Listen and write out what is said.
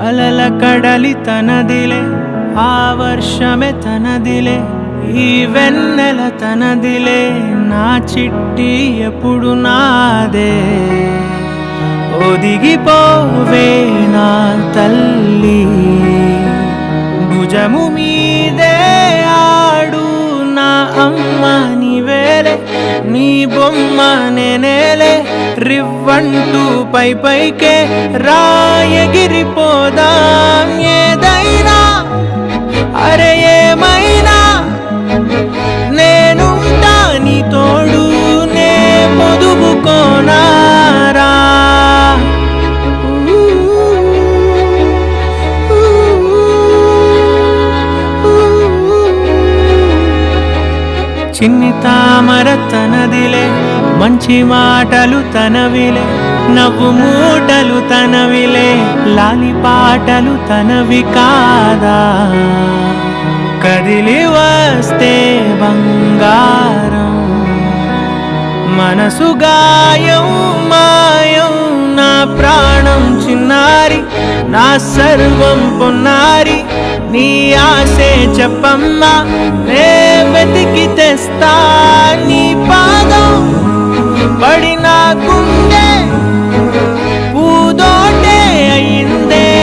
అలల కడలి తనదిలే ఆ వర్షమే తనదిలే ఈ వెన్నెల తనదిలే నా చిట్టి ఎప్పుడు నాదే. ఒదిగిపోవే నా తల్లి భుజము మీ నీ బొమ్మ నేనేలే రివ్వంటూ పై పైకే రాయగిరిపో చిన్ని తామర తనదిలే మంచి మాటలు తనవిలే నవ్వు మూటలు తనవిలే లాలి పాటలు తనవి కాదా? కదిలి వస్తే బంగారం మనసు గాయం మాయం నా ప్రాణం చిన్నారి నా సర్వం పొన్నారి నీ ఆశే చెప్పమ్మా నే నీ పాదం పడినా కుంభ